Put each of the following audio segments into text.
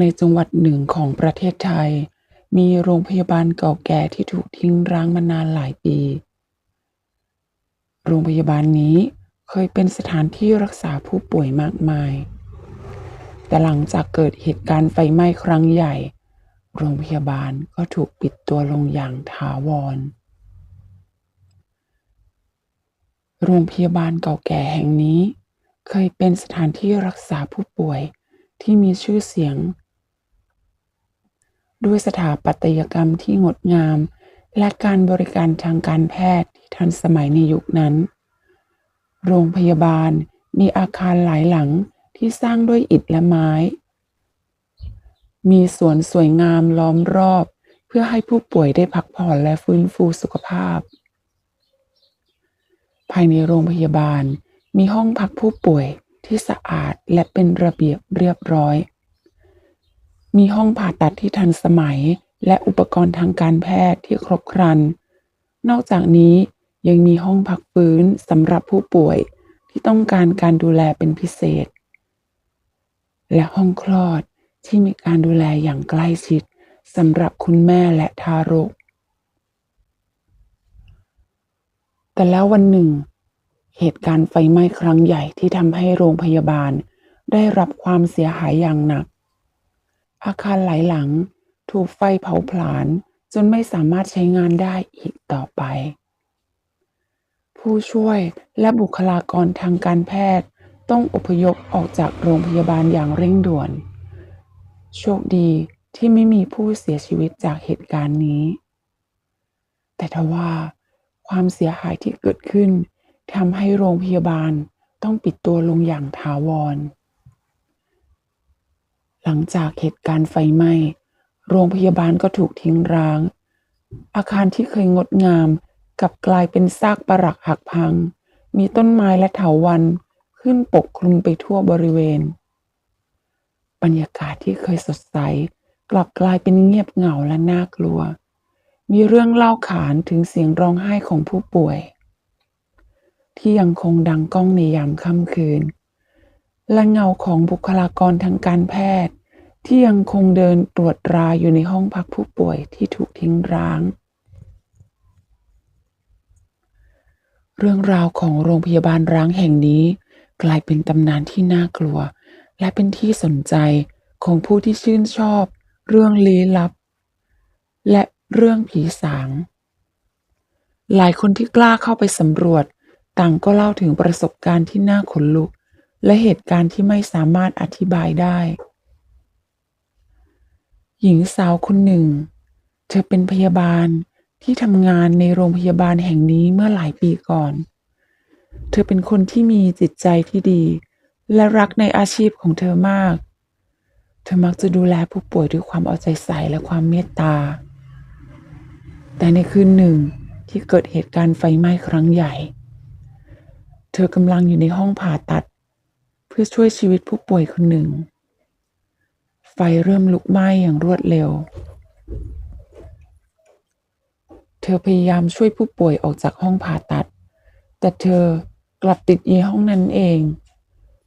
ในจังหวัดหนึ่งของประเทศไทย มีโรงพยาบาลเก่าแก่ที่ถูกทิ้งร้างมานานหลายปี โรงพยาบาลนี้เคยเป็นสถานที่รักษาผู้ป่วยมากมาย แต่หลังจากเกิดเหตุการณ์ไฟไหม้ครั้งใหญ่ โรงพยาบาลก็ถูกปิดตัวลงอย่างถาวร โรงพยาบาลเก่าแก่แห่งนี้ เคยเป็นสถานที่รักษาผู้ป่วยที่มีชื่อเสียง ด้วยสถาปัตยกรรมที่งดงาม และการบริการทางการแพทย์ที่ทันสมัยในยุคนั้น โรงพยาบาลมีอาคารหลายหลังที่สร้างด้วยอิฐและไม้ มีสวนสวยงามล้อมรอบ เพื่อให้ผู้ป่วยได้พักผ่อนและฟื้นฟูสุขภาพ ภายในโรงพยาบาลมีห้องพักผู้ป่วยที่สะอาดและเป็นระเบียบเรียบร้อย มีห้องผ่าตัดที่ทันสมัย และอุปกรณ์ทางการแพทย์ที่ครบครัน นอกจากนี้ยังมีห้องพักฟื้นสำหรับผู้ป่วยที่ต้องการการดูแลเป็นพิเศษ และห้องคลอดที่มีการดูแลอย่างใกล้ชิดสำหรับคุณแม่และทารก แต่แล้ววันหนึ่ง เหตุการณ์ไฟไหม้ครั้งใหญ่ที่ทำให้โรงพยาบาลได้รับความเสียหายอย่างหนัก อาคารหลายหลังถูกไฟเผาผลาญจนไม่สามารถใช้งานได้อีกต่อไป ผู้ช่วยและบุคลากรทางการแพทย์ต้องอพยพออกจากโรงพยาบาลอย่างเร่งด่วน โชคดีที่ไม่มีผู้เสียชีวิตจากเหตุการณ์นี้ แต่ทว่าความเสียหายที่เกิดขึ้นทำให้โรงพยาบาลต้องปิดตัวลงอย่างถาวร หลังจากเหตุการณ์ไฟไหม้ โรงพยาบาลก็ถูกทิ้งร้าง อาคารที่เคยงดงามกลับกลายเป็นซากปรักหักพัง มีต้นไม้และเถาวัลย์ขึ้นปกคลุมไปทั่วบริเวณ บรรยากาศที่เคยสดใส กลับกลายเป็นเงียบเหงาและน่ากลัว มีเรื่องเล่าขานถึงเสียงร้องไห้ของผู้ป่วย ที่ยังคงดังก้องในยามค่ำคืน และเงาของบุคลากรทางการแพทย์ ที่ยังคงเดินตรวจตราอยู่ในห้องพักผู้ป่วยที่ถูกทิ้งร้าง เรื่องราวของโรงพยาบาลร้างแห่งนี้ กลายเป็นตำนานที่น่ากลัว และเป็นที่สนใจของผู้ที่ชื่นชอบ เรื่องลี้ลับ และเรื่องผีสาง หลายคนที่กล้าเข้าไปสำรวจ ต่างก็เล่าถึงประสบการณ์ที่น่าขนลุก และเหตุการณ์ที่ไม่สามารถอธิบายได้ หญิงสาวคนหนึ่ง เธอเป็นพยาบาลที่ทำงานในโรงพยาบาลแห่งนี้เมื่อหลายปีก่อน เธอเป็นคนที่มีจิตใจที่ดี และรักในอาชีพของเธอมาก เธอมักจะดูแลผู้ป่วยด้วยความเอาใจใส่และความเมตตา แต่ในคืนหนึ่งที่เกิดเหตุการณ์ไฟไหม้ครั้งใหญ่ เธอกำลังอยู่ในห้องผ่าตัด พื่อช่วยชีวิตผู้ป่วยคนหนึ่ง ไฟเริ่มลุกไหม้อย่างรวดเร็ว เธอพยายามช่วยผู้ป่วยออกจากห้องผ่าตัด แต่เธอกลับติดอยู่ห้องนั้นเอง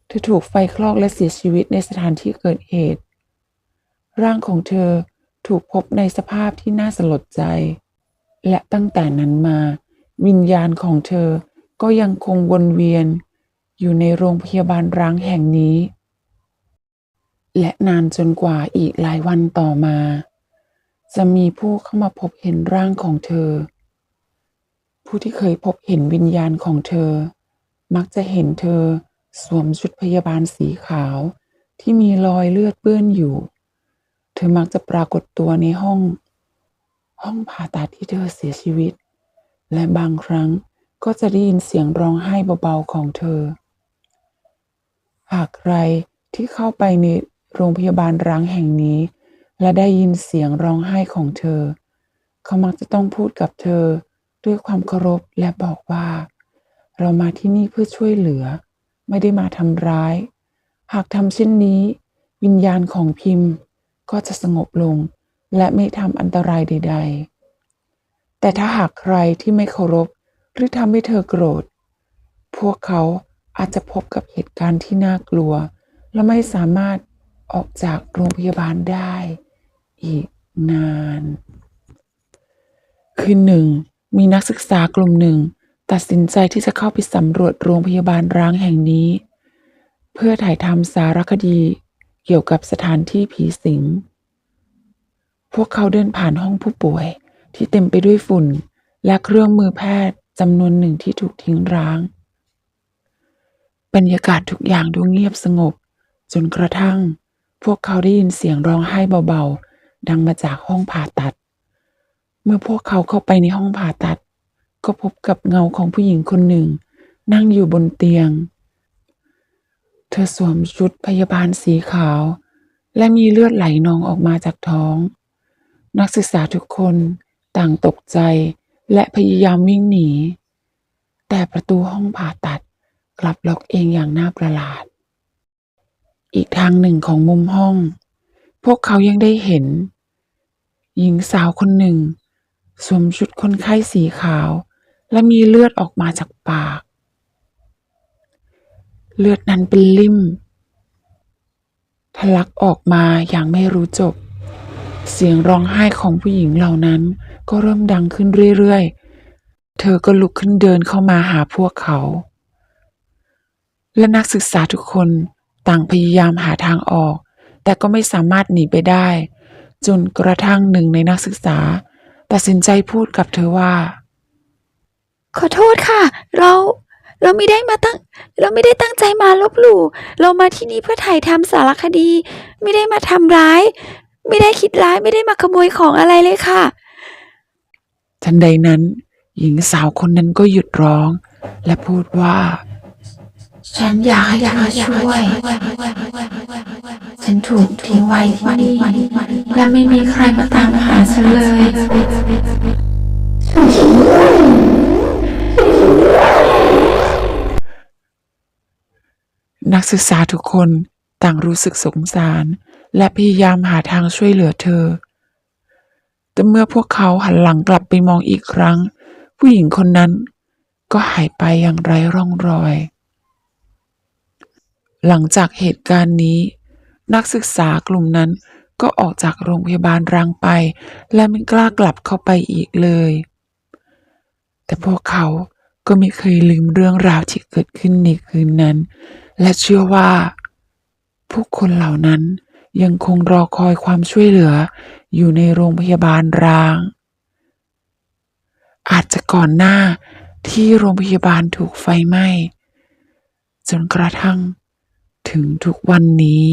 เธอถูกไฟคลอกและเสียชีวิตในสถานที่เกิดเหตุ ร่างของเธอถูกพบในสภาพที่น่าสลดใจ และตั้งแต่นั้นมา วิญญาณของเธอก็ยังคงวนเวียน อยู่ในโรงพยาบาลร้างแห่งนี้ และนานจนกว่าอีกหลายวันต่อมา จะมีผู้เข้ามาพบเห็นร่างของเธอ ผู้ที่เคยพบเห็นวิญญาณของเธอ มักจะเห็นเธอสวมชุดพยาบาลสีขาวที่มีรอยเลือดเปื้อนอยู่ เธอมักจะปรากฏตัวในห้อง ห้องผ่าตัดที่เธอเสียชีวิต และบางครั้งก็จะได้ยินเสียงร้องไห้เบาๆของเธอ หากใครที่เข้าไปในโรงพยาบาลร้างแห่งนี้ และได้ยินเสียงร้องไห้ของเธอ เขามักจะต้องพูดกับเธอด้วยความเคารพและบอกว่า เรามาที่นี่เพื่อช่วยเหลือ ไม่ได้มาทำร้าย หากทำเช่นนี้ วิญญาณของพิมพ์ก็จะสงบลง และไม่ทำอันตรายใด ๆ แต่ถ้าหากใครที่ไม่เคารพหรือทำให้เธอโกรธ พวกเขา อาจจะพบกับเหตุการณ์ที่น่ากลัว และไม่สามารถออกจากโรงพยาบาลได้ อีกนาน คืนหนึ่งมีนักศึกษากลุ่มหนึ่ง ตัดสินใจที่จะเข้าไปสำรวจโรงพยาบาลร้างแห่งนี้ เพื่อถ่ายทำสารคดีเกี่ยวกับสถานที่ผีสิง พวกเขาเดินผ่านห้องผู้ป่วยที่เต็มไปด้วยฝุ่น และเครื่องมือแพทย์จำนวนหนึ่งที่ถูกทิ้งร้าง บรรยากาศทุกอย่างดูเงียบสงบ จนกระทั่ง พวกเขาได้ยินเสียงร้องไห้เบาๆ ดังมาจากห้องผ่าตัด เมื่อพวกเขาเข้าไปในห้องผ่าตัด ก็พบกับเงาของผู้หญิงคนหนึ่ง นั่งอยู่บนเตียง เธอสวมชุดพยาบาลสีขาว และมีเลือดไหลนองออกมาจากท้อง นักศึกษาทุกคนต่างตกใจและพยายามวิ่งหนี แต่ประตูห้องผ่าตัด กลับล็อกเองอย่างน่าประหลาด อีกทางหนึ่งของมุมห้อง พวกเขายังได้เห็น หญิงสาวคนหนึ่ง สวมชุดคนไข้สีขาว และมีเลือดออกมาจากปาก เลือดนั้นเป็นลิ่มทะลักออกมาอย่างไม่รู้จบ เสียงร้องไห้ของผู้หญิงเหล่านั้นก็เริ่มดังขึ้นเรื่อยๆ เธอก็ลุกขึ้นเดินเข้ามาหาพวกเขา และนักศึกษาทุกคนต่างพยายามหาทางออก แต่ก็ไม่สามารถหนีไปได้ จนกระทั่งหนึ่งในนักศึกษา ตัดสินใจพูดกับเธอว่า ขอโทษค่ะ เราเราไม่ได้มาตั้ง เราไม่ได้ตั้งใจมาลบหลู่ เรามาที่นี่เพื่อถ่ายทำสารคดี ไม่ได้มาทำร้าย ไม่ได้คิดร้ายไม่ได้มาขโมยของอะไรเลยค่ะ ทันใดนั้น หญิงสาวคนนั้นก็หยุดร้อง และพูดว่า ฉันอยากให้เธอช่วย ฉันถูกทิ้งไว้ที่นี่และไม่มีใครมาตามหาฉันเลยนักศึกษาทุกคนต่างรู้สึกสงสาร และพยายามหาทางช่วยเหลือเธอ แต่เมื่อพวกเขาหันหลังกลับไปมองอีกครั้ง ผู้หญิงคนนั้นก็หายไปอย่างไร้ร่องรอย หลังจากเหตุการณ์นี้ นักศึกษากลุ่มนั้นก็ออกจากโรงพยาบาลร้างไป และไม่กล้ากลับเข้าไปอีกเลย แต่พวกเขาก็ไม่เคยลืมเรื่องราวที่เกิดขึ้นในคืนนั้น และเชื่อว่า ผู้คนเหล่านั้นยังคงรอคอยความช่วยเหลืออยู่ในโรงพยาบาลร้าง อาจจะก่อนหน้าที่โรงพยาบาลถูกไฟไหม้ จนกระทั่ง ถึงทุกวันนี้